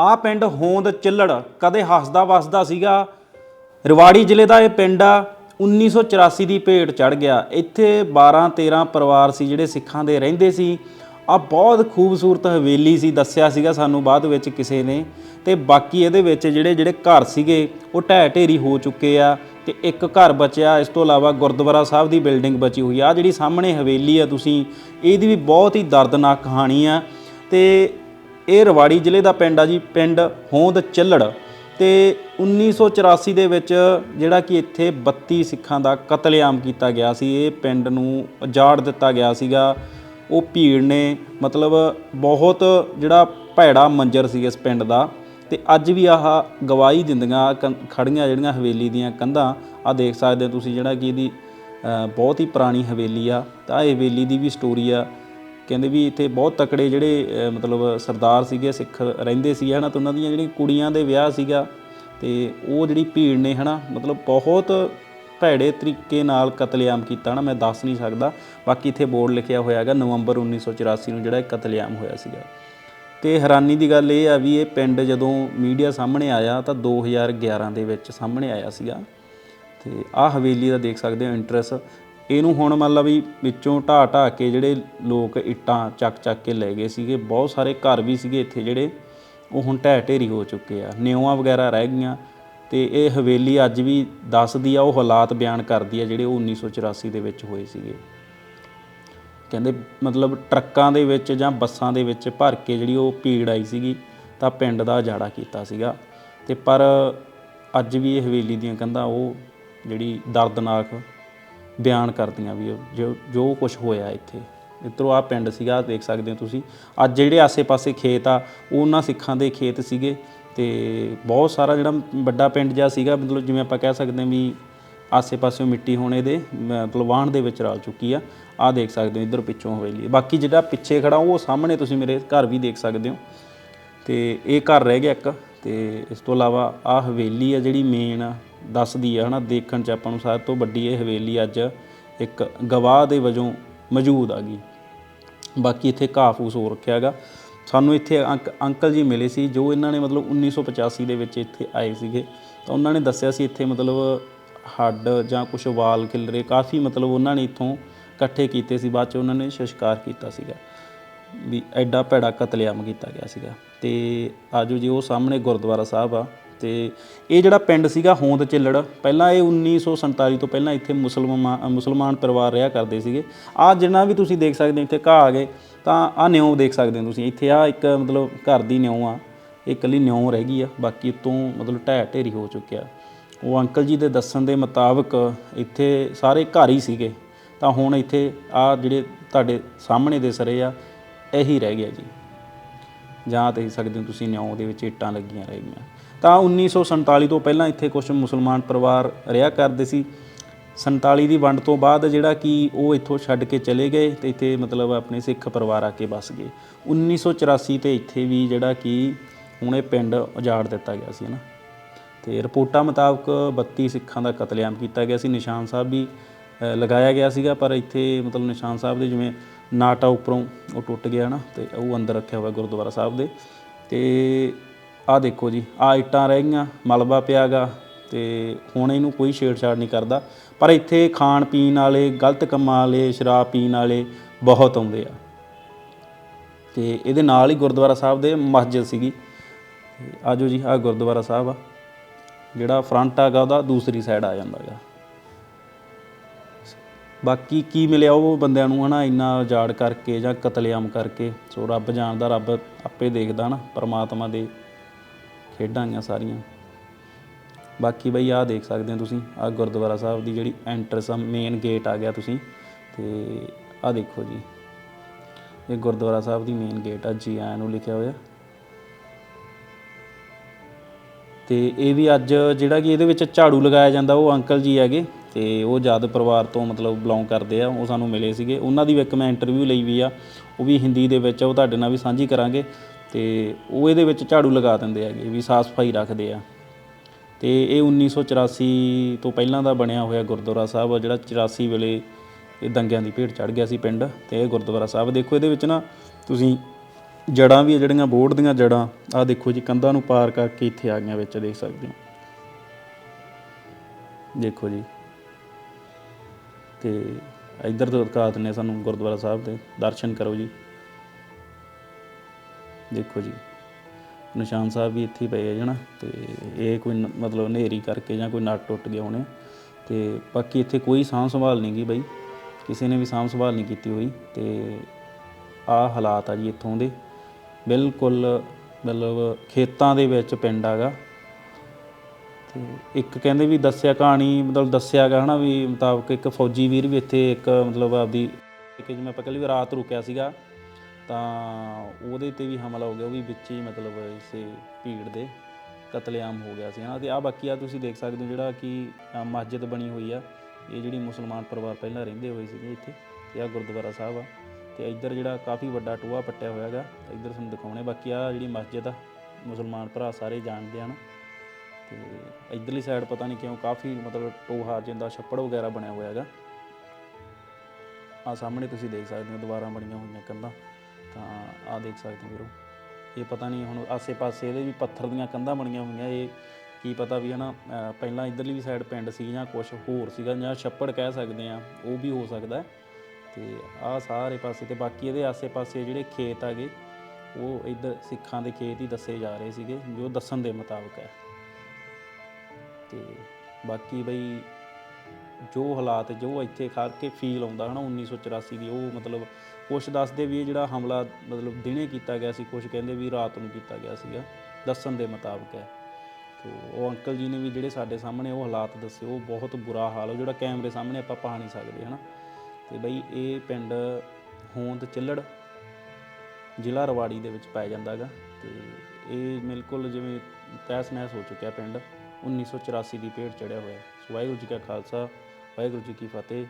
ਆ ਪਿੰਡ ਹੋਂਦ ਚਿੱਲੜ ਕਦੇ ਹੱਸਦਾ ਵਸਦਾ ਸੀਗਾ। ਰਿਵਾੜੀ ਜ਼ਿਲ੍ਹੇ ਦਾ ਇਹ ਪਿੰਡ ਆ। 1984 ਦੀ ਭੇਟ ਚੜ ਗਿਆ। ਇੱਥੇ 12 13 ਪਰਿਵਾਰ ਸੀ ਜਿਹੜੇ ਸਿੱਖਾਂ ਦੇ ਰਹਿੰਦੇ ਸੀ। ਆ ਬਹੁਤ ਖੂਬਸੂਰਤ ਹਵੇਲੀ ਸੀ, ਦੱਸਿਆ ਸੀਗਾ ਸਾਨੂੰ ਬਾਅਦ ਵਿੱਚ ਕਿਸੇ ਨੇ। ਤੇ ਬਾਕੀ ਇਹਦੇ ਵਿੱਚ ਜਿਹੜੇ ਜਿਹੜੇ ਘਰ ਸੀਗੇ, ਉਹ ਢਹਿ ਢੇਰੀ ਹੋ ਚੁੱਕੇ ਆ। ਤੇ ਇੱਕ ਘਰ ਬਚਿਆ। ਇਸ ਤੋਂ ਇਲਾਵਾ ਗੁਰਦੁਆਰਾ ਸਾਹਿਬ ਦੀ ਬਿਲਡਿੰਗ ਬਚੀ ਹੋਈ ਆ। ਜਿਹੜੀ ਸਾਹਮਣੇ ਹਵੇਲੀ ਆ ਤੁਸੀਂ, ਇਹਦੀ ਵੀ ਬਹੁਤ ਹੀ ਦਰਦਨਾਕ ਕਹਾਣੀ ਆ। ਤੇ ਇਹ ਰਵਾੜੀ ਜ਼ਿਲ੍ਹੇ ਦਾ ਪਿੰਡ ਆ ਜੀ, ਪਿੰਡ ਹੋਂਦ ਚੱਲੜ ਤੇ 1984 ਦੇ ਵਿੱਚ ਜਿਹੜਾ ਕਿ ਇੱਥੇ 32 ਸਿੱਖਾਂ ਦਾ ਕਤਲੇਆਮ ਕੀਤਾ ਗਿਆ ਸੀ, ਇਹ ਪਿੰਡ ਨੂੰ ਉਜਾੜ ਦਿੱਤਾ ਗਿਆ ਸੀਗਾ। ਉਹ ਭੀੜ ਨੇ ਮਤਲਬ ਬਹੁਤ ਜਿਹੜਾ ਭੈੜਾ ਮੰਜ਼ਰ ਸੀ ਇਸ ਪਿੰਡ ਦਾ ਤੇ ਅੱਜ ਵੀ ਆਹ ਗਵਾਹੀ ਦਿੰਦੀਆਂ, ਕੰ- ਖੜੀਆਂ ਜਿਹੜੀਆਂ ਹਵੇਲੀ ਦੀਆਂ ਕੰਧਾਂ ਆ ਦੇਖ ਸਕਦੇ ਹੋ ਤੁਸੀਂ ਜਿਹੜਾ ਕਿ ਇਹਦੀ ਬਹੁਤ ਹੀ ਪੁਰਾਣੀ ਹਵੇਲੀ ਆ, ਤਾਂ ਇਹ ਹਵੇਲੀ ਦੀ ਵੀ ਸਟੋਰੀ ਆ। ਕਹਿੰਦੇ ਵੀ ਇੱਥੇ ਬਹੁਤ ਤਕੜੇ ਜਿਹੜੇ ਮਤਲਬ ਸਰਦਾਰ ਸੀਗੇ, ਸਿੱਖ ਰਹਿੰਦੇ ਸੀ ਹਨਾ, ਤੇ ਉਹਨਾਂ ਦੀਆਂ ਜਿਹੜੀਆਂ ਕੁੜੀਆਂ ਦੇ ਵਿਆਹ ਸੀਗਾ, ਤੇ ਉਹ ਜਿਹੜੀ ਭੀੜ ਨੇ, ਹਨਾ, ਮਤਲਬ ਬਹੁਤ ਭੈੜੇ ਤਰੀਕੇ ਨਾਲ ਕਤਲੇਆਮ ਕੀਤਾ ਨਾ ਮੈਂ ਦੱਸ ਨਹੀਂ ਸਕਦਾ। ਬਾਕੀ ਇੱਥੇ ਬੋਰਡ ਲਿਖਿਆ ਹੋਇਆ ਹੈਗਾ, ਨਵੰਬਰ 1984 ਨੂੰ ਜਿਹੜਾ ਇਹ ਕਤਲੇਆਮ ਹੋਇਆ ਸੀਗਾ। ਤੇ ਹੈਰਾਨੀ ਦੀ ਗੱਲ ਇਹ ਆ ਵੀ ਇਹ ਪਿੰਡ ਜਦੋਂ ਮੀਡੀਆ ਸਾਹਮਣੇ ਆਇਆ, ਤਾਂ 2011 ਦੇ ਵਿੱਚ ਸਾਹਮਣੇ ਆਇਆ ਸੀਗਾ। ਤੇ ਆਹ ਹਵੇਲੀ ਦਾ ਦੇਖ ਸਕਦੇ ਹੋ ਇੰਟਰਸ ਇਹਨੂੰ ਹੁਣ ਮੰਨ ਲਾ ਵੀ ਵਿੱਚੋਂ ਢਾਹ ਢਾਹ ਕੇ ਜਿਹੜੇ ਲੋਕ ਇੱਟਾਂ ਚੱਕ ਚੱਕ ਕੇ ਲੈ ਗਏ ਸੀਗੇ, ਬਹੁਤ ਸਾਰੇ ਘਰ ਵੀ ਸੀਗੇ ਇੱਥੇ ਜਿਹੜੇ, ਉਹ ਹੁਣ ਢਹਿ ਢੇਰੀ ਹੋ ਚੁੱਕੇ ਆ ਨਿਉਆਂ ਵਗੈਰਾ ਰਹਿ ਗਈਆਂ ਤੇ ਇਹ ਹਵੇਲੀ ਅੱਜ ਵੀ ਦੱਸਦੀ ਆ, ਉਹ ਹਾਲਾਤ ਬਿਆਨ ਕਰਦੀ ਆ ਜਿਹੜੇ ਉਹ 1984 ਦੇ ਵਿੱਚ ਹੋਏ ਸੀਗੇ। ਕਹਿੰਦੇ ਮਤਲਬ ਟਰੱਕਾਂ ਦੇ ਵਿੱਚ ਜਾਂ ਬੱਸਾਂ ਦੇ ਵਿੱਚ ਭਰ ਕੇ ਜਿਹੜੀ ਉਹ ਭੀੜ ਆਈ ਸੀਗੀ, ਤਾਂ ਪਿੰਡ ਦਾ ਉਜਾੜਾ ਕੀਤਾ ਸੀਗਾ। ਤੇ ਪਰ ਅੱਜ ਵੀ ਇਹ ਹਵੇਲੀ ਦੀਆਂ ਕੰਧਾਂ, ਉਹ ਜਿਹੜੀ ਦਰਦਨਾਕ ਬਿਆਨ ਕਰਦੀਆਂ ਵੀ ਜੋ ਜੋ ਕੁਝ ਹੋਇਆ ਇੱਥੇ। ਇੱਧਰੋਂ ਆ ਪਿੰਡ ਸੀਗਾ ਦੇਖ ਸਕਦੇ ਹੋ ਤੁਸੀਂ। ਅੱਜ ਜਿਹੜੇ ਆਸੇ-ਪਾਸੇ ਖੇਤ ਆ, ਉਹ ਉਹਨਾਂ ਸਿੱਖਾਂ ਦੇ ਖੇਤ ਸੀਗੇ ਤੇ ਬਹੁਤ ਸਾਰਾ ਜਿਹੜਾ ਵੱਡਾ ਪਿੰਡ ਜਿਹਾ ਸੀਗਾ, ਮਤਲਬ ਜਿਵੇਂ ਆਪਾਂ ਕਹਿ ਸਕਦੇ ਹਾਂ ਵੀ ਆਸੇ-ਪਾਸੇ ਮਿੱਟੀ ਹੋਣੇ ਦੇ ਮਤਲਬ ਵਾਹਣ ਦੇ ਵਿੱਚ ਰਲ ਚੁੱਕੀ ਆ। ਆ ਦੇਖ ਸਕਦੇ ਹੋ ਇੱਧਰ ਪਿੱਛੋਂ ਹਵੇਲੀ ਬਾਕੀ ਜਿਹੜਾ ਪਿੱਛੇ ਖੜਾ, ਉਹ ਸਾਹਮਣੇ ਤੁਸੀਂ ਮੇਰੇ ਘਰ ਵੀ ਦੇਖ ਸਕਦੇ ਹੋ। ਤੇ ਇਹ ਘਰ ਰਹਿ ਗਿਆ ਇੱਕ। ਤੇ ਇਸ ਤੋਂ ਇਲਾਵਾ ਆ ਹਵੇਲੀ ਆ ਜਿਹੜੀ ਮੇਨ ਆ। ਦੱਸਦੀ ਆ, ਹਨਾ, ਦੇਖਣ ਚ ਆਪਾਂ ਨੂੰ ਸਭ ਤੋਂ ਵੱਡੀ ਇਹ ਹਵੇਲੀ ਅੱਜ ਇੱਕ ਗਵਾਹ ਦੇ ਵਜੋਂ ਮੌਜੂਦ ਆ ਗਈ। ਬਾਕੀ ਇੱਥੇ ਘਾਹ ਫੂਸ ਹੋ ਰੱਖਿਆ ਹੈਗਾ। ਸਾਨੂੰ ਇੱਥੇ ਅੰਕ- ਅੰਕਲ ਜੀ ਮਿਲੇ ਸੀ, ਜੋ ਇਹਨਾਂ ਨੇ ਮਤਲਬ 1985 ਦੇ ਵਿੱਚ ਇੱਥੇ ਆਏ ਸੀਗੇ। ਤਾਂ ਉਹਨਾਂ ਨੇ ਦੱਸਿਆ ਸੀ ਇੱਥੇ ਮਤਲਬ ਹੱਡ ਜਾਂ ਕੁਝ ਵਾਲ ਕਿਲਰੇ ਕਾਫੀ ਮਤਲਬ ਉਹਨਾਂ ਨੇ ਇੱਥੋਂ ਇਕੱਠੇ ਕੀਤੇ ਸੀ, ਬਾਅਦ ਚ ਉਹਨਾਂ ਨੇ ਸ਼ਸ਼ਕਾਰ ਕੀਤਾ ਸੀਗਾ। ਵੀ ਐਡਾ ਭੈੜਾ ਕਤਲੇਆਮ ਕੀਤਾ ਗਿਆ ਸੀਗਾ। ਤੇ ਆਜੋ ਜੀ, ਉਹ ਸਾਹਮਣੇ ਗੁਰਦੁਆਰਾ ਸਾਹਿਬ ਆ। ਤੇ ਇਹ ਜਿਹੜਾ ਪਿੰਡ ਸੀਗਾ ਹੋਂਦ ਚਿੱਲੜ, ਪਹਿਲਾਂ ਇਹ 1947 ਤੋਂ ਪਹਿਲਾਂ ਇੱਥੇ ਮੁਸਲਮਾਨ ਮੁਸਲਮਾਨ ਪਰਿਵਾਰ ਰਿਹਾ ਕਰਦੇ ਸੀਗੇ। ਆ ਜਿੰਨਾ ਵੀ ਤੁਸੀਂ ਦੇਖ ਸਕਦੇ ਹੋ, ਇੱਥੇ ਘਾਹ ਆ ਗਏ, ਤਾਂ ਆ ਨਿਉ ਦੇਖ ਸਕਦੇ ਹੋ ਤੁਸੀਂ। ਇੱਥੇ ਆ ਇੱਕ ਮਤਲਬ ਘਰ ਦੀ ਨਿਉ ਆ, ਇਹ ਇਕੱਲੀ ਨਿਉ ਰਹਿ ਗਈ ਆ, ਬਾਕੀ ਤੋਂ ਮਤਲਬ ਢਹਿ ਢੇਰੀ ਹੋ ਚੁੱਕਿਆ। ਉਹ ਅੰਕਲ ਜੀ ਦੇ ਦੱਸਣ ਦੇ ਮੁਤਾਬਕ ਇੱਥੇ ਸਾਰੇ ਘਰ ਹੀ ਸੀਗੇ। ਤਾਂ ਹੁਣ ਇੱਥੇ ਆ ਜਿਹੜੇ ਤੁਹਾਡੇ ਸਾਹਮਣੇ ਦੇ ਸਰੇ ਆ, ਇਹੀ ਰਹਿ ਗਿਆ ਜੀ। ਜਾਂ ਦੇਖ ਸਕਦੇ ਹੋ ਤੁਸੀਂ ਨਿਉ ਦੇ ਵਿੱਚ ਇੱਟਾਂ ਲੱਗੀਆਂ ਰਹਿ ਗਈਆਂ। ਤਾਂ 1947 ਤੋਂ ਪਹਿਲਾਂ ਇੱਥੇ ਕੁਝ ਮੁਸਲਮਾਨ ਪਰਿਵਾਰ ਰਿਹਾ ਕਰਦੇ ਸੀ। 47 ਦੀ ਵੰਡ ਤੋਂ ਬਾਅਦ ਜਿਹੜਾ ਕਿ ਉਹ ਇੱਥੋਂ ਛੱਡ ਕੇ ਚਲੇ ਗਏ ਤੇ ਇੱਥੇ ਮਤਲਬ ਆਪਣੇ ਸਿੱਖ ਪਰਿਵਾਰ ਆ ਕੇ ਬਸ ਗਏ। 1984 ਤੇ ਇੱਥੇ ਵੀ ਜਿਹੜਾ ਕਿ ਹੁਣ ਇਹ ਪਿੰਡ ਉਜਾੜ ਦਿੱਤਾ ਗਿਆ ਸੀ ਨਾ? ਤੇ ਰਿਪੋਰਟਾਂ ਮੁਤਾਬਕ 32 ਸਿੱਖਾਂ ਦਾ ਕਤਲੇਆਮ ਕੀਤਾ ਗਿਆ ਸੀ। ਨਿਸ਼ਾਨ ਸਾਹਿਬ ਵੀ ਲਗਾਇਆ ਗਿਆ ਸੀਗਾ, ਪਰ ਇੱਥੇ ਮਤਲਬ ਨਿਸ਼ਾਨ ਸਾਹਿਬ ਦੇ ਜਿਵੇਂ ਨਾਟਾ ਉੱਪਰੋਂ ਉਹ ਟੁੱਟ ਗਿਆ ਨਾ? ਤੇ ਉਹ ਅੰਦਰ ਰੱਖਿਆ ਹੋਇਆ ਗੁਰਦੁਆਰਾ ਸਾਹਿਬ ਦੇ। ਤੇ ਆਹ ਦੇਖੋ ਜੀ, ਆ ਇੱਟਾਂ ਰਹਿ ਗਈਆਂ, ਮਲਬਾ ਪਿਆਗਾ ਤੇ ਹੁਣ ਇਹਨੂੰ ਕੋਈ ਛੇੜਛਾੜ ਨਹੀਂ ਕਰਦਾ। ਪਰ ਇੱਥੇ ਖਾਣ ਪੀਣ ਵਾਲੇ, ਗਲਤ ਕੰਮਾਂ ਵਾਲੇ, ਸ਼ਰਾਬ ਪੀਣ ਵਾਲੇ ਬਹੁਤ ਆਉਂਦੇ ਆ। ਤੇ ਇਹਦੇ ਨਾਲ ਹੀ ਗੁਰਦੁਆਰਾ ਸਾਹਿਬ ਦੇ ਮਸਜਿਦ ਸੀਗੀ। ਤੇ ਆਜੋ ਜੀ, ਆ ਗੁਰਦੁਆਰਾ ਸਾਹਿਬ ਆ। ਜਿਹੜਾ ਫਰੰਟ ਹੈਗਾ, ਉਹਦਾ ਦੂਸਰੀ ਸਾਈਡ ਆ ਜਾਂਦਾ ਹੈਗਾ। ਬਾਕੀ ਕੀ ਮਿਲਿਆ ਉਹ ਬੰਦਿਆਂ ਨੂੰ ਹਨਾ, ਇੰਨਾ ਉਜਾੜ ਕਰਕੇ ਜਾਂ ਕਤਲੇਆਮ ਕਰਕੇ। ਸੋ ਰੱਬ ਜਾਣਦਾ, ਰੱਬ ਆਪੇ ਦੇਖਦਾ ਨਾ ਪਰਮਾਤਮਾ ਦੇ ਖੇਡਾਂ ਆਈਆਂ ਸਾਰੀਆਂ। ਬਾਕੀ ਬਈ ਆਹ ਦੇਖ ਸਕਦੇ ਹੋ ਤੁਸੀਂ ਆਹ ਗੁਰਦੁਆਰਾ ਸਾਹਿਬ ਦੀ ਜਿਹੜੀ ਐਂਟਰਸ ਆ ਮੇਨ ਗੇਟ ਆ ਗਿਆ ਤੁਸੀਂ ਤੇ ਆਹ ਦੇਖੋ ਜੀ। ਇਹ ਗੁਰਦੁਆਰਾ ਸਾਹਿਬ ਦੀ ਮੇਨ ਗੇਟ ਆ ਜੀ ਆਇਆਂ ਨੂੰ ਲਿਖਿਆ ਹੋਇਆ। ਤੇ ਇਹ ਵੀ ਅੱਜ ਜਿਹੜਾ ਕਿ ਇਹਦੇ ਵਿੱਚ ਝਾੜੂ ਲਗਾਇਆ ਜਾਂਦਾ ਉਹ ਅੰਕਲ ਜੀ ਹੈਗੇ ਤੇ ਉਹ ਜਦ ਪਰਿਵਾਰ ਤੋਂ ਮਤਲਬ ਬਿਲੋਂਗ ਕਰਦੇ ਆ ਉਹ ਸਾਨੂੰ ਮਿਲੇ ਸੀਗੇ। ਉਹਨਾਂ ਦੀ ਵੀ ਇੱਕ ਮੈਂ ਇੰਟਰਵਿਊ ਲਈ ਵੀ ਆ ਉਹ ਵੀ ਹਿੰਦੀ ਦੇ ਵਿੱਚ ਆ, ਉਹ ਤੁਹਾਡੇ ਨਾਲ ਵੀ ਸਾਂਝੀ ਕਰਾਂਗੇ। ਤੇ ਉਹ ਇਹਦੇ ਵਿੱਚ ਝਾੜੂ ਲਗਾ ਦਿੰਦੇ ਹੈਗੇ ਵੀ ਸਾਫ਼ ਸਫ਼ਾਈ ਰੱਖਦੇ ਆ। ਤੇ ਇਹ 1984 ਤੋਂ ਪਹਿਲਾਂ ਦਾ ਬਣਿਆ ਹੋਇਆ ਗੁਰਦੁਆਰਾ ਸਾਹਿਬ ਆ, ਜਿਹੜਾ 84 ਵੇਲੇ ਇਹ ਦੰਗਿਆਂ ਦੀ ਭੇਟ ਚੜ ਗਿਆ ਸੀ ਪਿੰਡ, ਤੇ ਇਹ ਗੁਰਦੁਆਰਾ ਸਾਹਿਬ। ਦੇਖੋ ਇਹਦੇ ਵਿੱਚ ਨਾ ਤੁਸੀਂ ਜੜਾਂ ਵੀ ਆ, ਜਿਹੜੀਆਂ ਬੋਰਡ ਦੀਆਂ ਜੜਾਂ ਆ ਦੇਖੋ ਜੀ, ਕੰਧਾਂ ਨੂੰ ਪਾਰ ਕਰਕੇ ਇੱਥੇ ਆ ਗਈਆਂ ਵਿੱਚ ਦੇਖ ਸਕਦੇ ਹੋ। ਦੇਖੋ ਜੀ। ਤੇ ਇੱਧਰ ਤੋਂ ਦਿਖਾ ਦਿੰਦੇ ਹਾਂ ਸਾਨੂੰ ਗੁਰਦੁਆਰਾ ਸਾਹਿਬ ਦੇ, ਦਰਸ਼ਨ ਕਰੋ ਜੀ। ਦੇਖੋ ਜੀ, ਨਿਸ਼ਾਨ ਸਾਹਿਬ ਵੀ ਇੱਥੇ ਹੀ ਪਏ ਆ ਜਣਾ ਤੇ ਇਹ ਕੋਈ ਨ- ਮਤਲਬ ਹਨੇਰੀ ਕਰਕੇ ਜਾਂ ਕੋਈ ਨਟ ਟੁੱਟ ਗਿਆ ਹੋਣੇ, ਤੇ ਬਾਕੀ ਇੱਥੇ ਕੋਈ ਸਾਂਭ ਸੰਭਾਲ ਨਹੀਂ ਗਈ ਬਈ, ਕਿਸੇ ਨੇ ਵੀ ਸਾਂਭ ਸੰਭਾਲ ਨਹੀਂ ਕੀਤੀ ਹੋਈ, ਤੇ ਆਹ ਹਾਲਾਤ ਆ ਜੀ ਇੱਥੋਂ ਦੇ, ਬਿਲਕੁਲ ਮਤਲਬ ਖੇਤਾਂ ਦੇ ਵਿੱਚ ਪਿੰਡ ਹੈਗਾ, ਤੇ ਇੱਕ ਕਹਿੰਦੇ ਵੀ ਦੱਸਿਆ ਕਹਾਣੀ, ਮਤਲਬ ਦੱਸਿਆਗਾ ਹਨਾ ਵੀ ਮੁਤਾਬਕ ਇੱਕ ਫੌਜੀ ਵੀਰ ਵੀ ਇੱਥੇ ਇੱਕ ਮਤਲਬ ਆਪਦੀ ਕਿ ਜਿਵੇਂ ਆਪਾਂ ਕਹਿੰਦੇ ਵੀ ਰਾਤ ਰੁਕਿਆ ਸੀਗਾ ਤਾਂ ਉਹਦੇ ਤੇ ਵੀ ਹਮਲਾ ਹੋ ਗਿਆ, ਉਹ ਵੀ ਵਿੱਚ ਹੀ ਮਤਲਬ ਇਸੇ ਭੀੜ ਦੇ ਕਤਲੇਆਮ ਹੋ ਗਿਆ ਸੀ। ਹਨਾ ਤੇ ਆ ਬਾਕੀ ਆ ਤੁਸੀਂ ਦੇਖ ਸਕਦੇ ਹੋ ਜਿਹੜਾ ਕਿ ਮਸਜਿਦ ਬਣੀ ਹੋਈ ਆ। ਇਹ ਜਿਹੜੀ ਮੁਸਲਮਾਨ ਪਰਿਵਾਰ ਪਹਿਲਾਂ ਰਹਿੰਦੇ ਹੋਏ ਸੀਗੇ ਇੱਥੇ, ਤੇ ਆ ਗੁਰਦੁਆਰਾ ਸਾਹਿਬ ਆ। ਤੇ ਇੱਧਰ ਜਿਹੜਾ ਕਾਫੀ ਵੱਡਾ ਟੋਆ ਪੱਟਿਆ ਹੋਇਆ ਹੈਗਾ ਇੱਧਰ ਤੁਹਾਨੂੰ ਦਿਖਾਉਣੇ ਬਾਕੀ ਆ ਜਿਹੜੀ ਮਸਜਿਦ ਆ, ਮੁਸਲਮਾਨ ਭਰਾ ਸਾਰੇ ਜਾਣਦੇ ਹਨ ਤੇ ਇੱਧਰਲੀ ਸਾਈਡ ਪਤਾ ਨਹੀਂ ਕਿਉਂ ਕਾਫੀ ਮਤਲਬ ਟੋਹਾ, ਜਿੰਦਾ ਛੱਪੜ ਵਗੈਰਾ ਬਣਿਆ ਹੋਇਆ ਹੈਗਾ। ਆ ਸਾਹਮਣੇ ਤੁਸੀਂ ਦੇਖ ਸਕਦੇ ਹੋ ਦੁਬਾਰਾ ਬਣੀਆਂ ਹੋਈਆਂ ਕੰਧਾਂ। ਤਾਂ ਆ ਦੇਖ ਸਕਦੇ ਹੋ ਵੀਰੋ। ਇਹ ਪਤਾ ਨਹੀਂ ਹੁਣ ਆਸੇ-ਪਾਸੇ ਇਹਦੇ ਵੀ ਪੱਥਰ ਦੀਆਂ ਕੰਧਾਂ ਬਣੀਆਂ ਹੋਈਆਂ। ਇਹ ਕੀ ਪਤਾ ਵੀ ਹਨਾ, ਅਹ ਪਹਿਲਾਂ ਇਧਰਲੀ ਵੀ ਸਾਈਡ ਪਿੰਡ ਸੀ ਜਾਂ ਕੁਝ ਹੋਰ ਸੀਗਾ ਜਾਂ ਛੱਪੜ ਕਹਿ ਸਕਦੇ ਆ ਉਹ ਵੀ ਹੋ ਸਕਦਾ। ਹੈ। ਤੇ ਆ ਸਾਰੇ ਪਾਸੇ ਤੇ ਬਾਕੀ ਇਹਦੇ ਆਸੇ-ਪਾਸੇ ਜਿਹੜੇ ਖੇਤ ਆਗੇ ਉਹ ਇੱਧਰ ਸਿੱਖਾਂ ਦੇ ਖੇਤ ਹੀ ਦੱਸੇ ਜਾ ਰਹੇ ਸੀਗੇ, ਜੋ ਦੱਸਣ ਦੇ ਮੁਤਾਬਕ ਹੈ। ਤੇ ਬਾਕੀ ਬਈ ਜੋ ਹਾਲਾਤ, ਜੋ ਇੱਥੇ ਖੜ ਕੇ ਫੀਲ ਆਉਂਦਾ ਹਨਾ 1984 ਦੀ, ਉਹ ਮਤਲਬ ਕੁਛ ਦੱਸਦੇ ਵੀ ਇਹ ਜਿਹੜਾ ਹਮਲਾ ਮਤਲਬ ਦਿਨੇ ਕੀਤਾ ਗਿਆ ਸੀ, ਕੁਛ ਕਹਿੰਦੇ ਵੀ ਰਾਤ ਨੂੰ ਕੀਤਾ ਗਿਆ ਸੀਗਾ, ਦੱਸਣ ਦੇ ਮੁਤਾਬਕ ਹੈ। ਤੇ ਉਹ ਅੰਕਲ ਜੀ ਨੇ ਵੀ ਜਿਹੜੇ ਸਾਡੇ ਸਾਹਮਣੇ ਉਹ ਹਾਲਾਤ ਦੱਸੇ, ਉਹ ਬਹੁਤ ਬੁਰਾ ਹਾਲ ਉਹ ਜਿਹੜਾ ਕੈਮਰੇ ਸਾਹਮਣੇ ਆਪਾਂ ਪਾ ਨਹੀਂ ਸਕਦੇ, ਹਨਾ। ਤੇ ਬਈ ਇਹ ਪਿੰਡ ਹੋਂਦ ਚਿੱਲੜ ਜ਼ਿਲ੍ਹਾ ਰਵਾੜੀ ਦੇ ਵਿੱਚ ਪਾਇਆ ਜਾਂਦਾ ਹੈਗਾ, ਤੇ ਇਹ ਬਿਲਕੁਲ ਜਿਵੇਂ ਤਹਿਸ ਨਹਿਸ ਹੋ ਚੁੱਕਿਆ ਪਿੰਡ 1984 ਦੀ ਭੇਟ ਚੜਿਆ ਹੋਇਆ। ਸੋ ਵਾਹਿਗੁਰੂ ਜੀ ਕਾ ਖਾਲਸਾ, ਵਾਹਿਗੁਰੂ ਜੀ ਕੀ ਫਤਿਹ।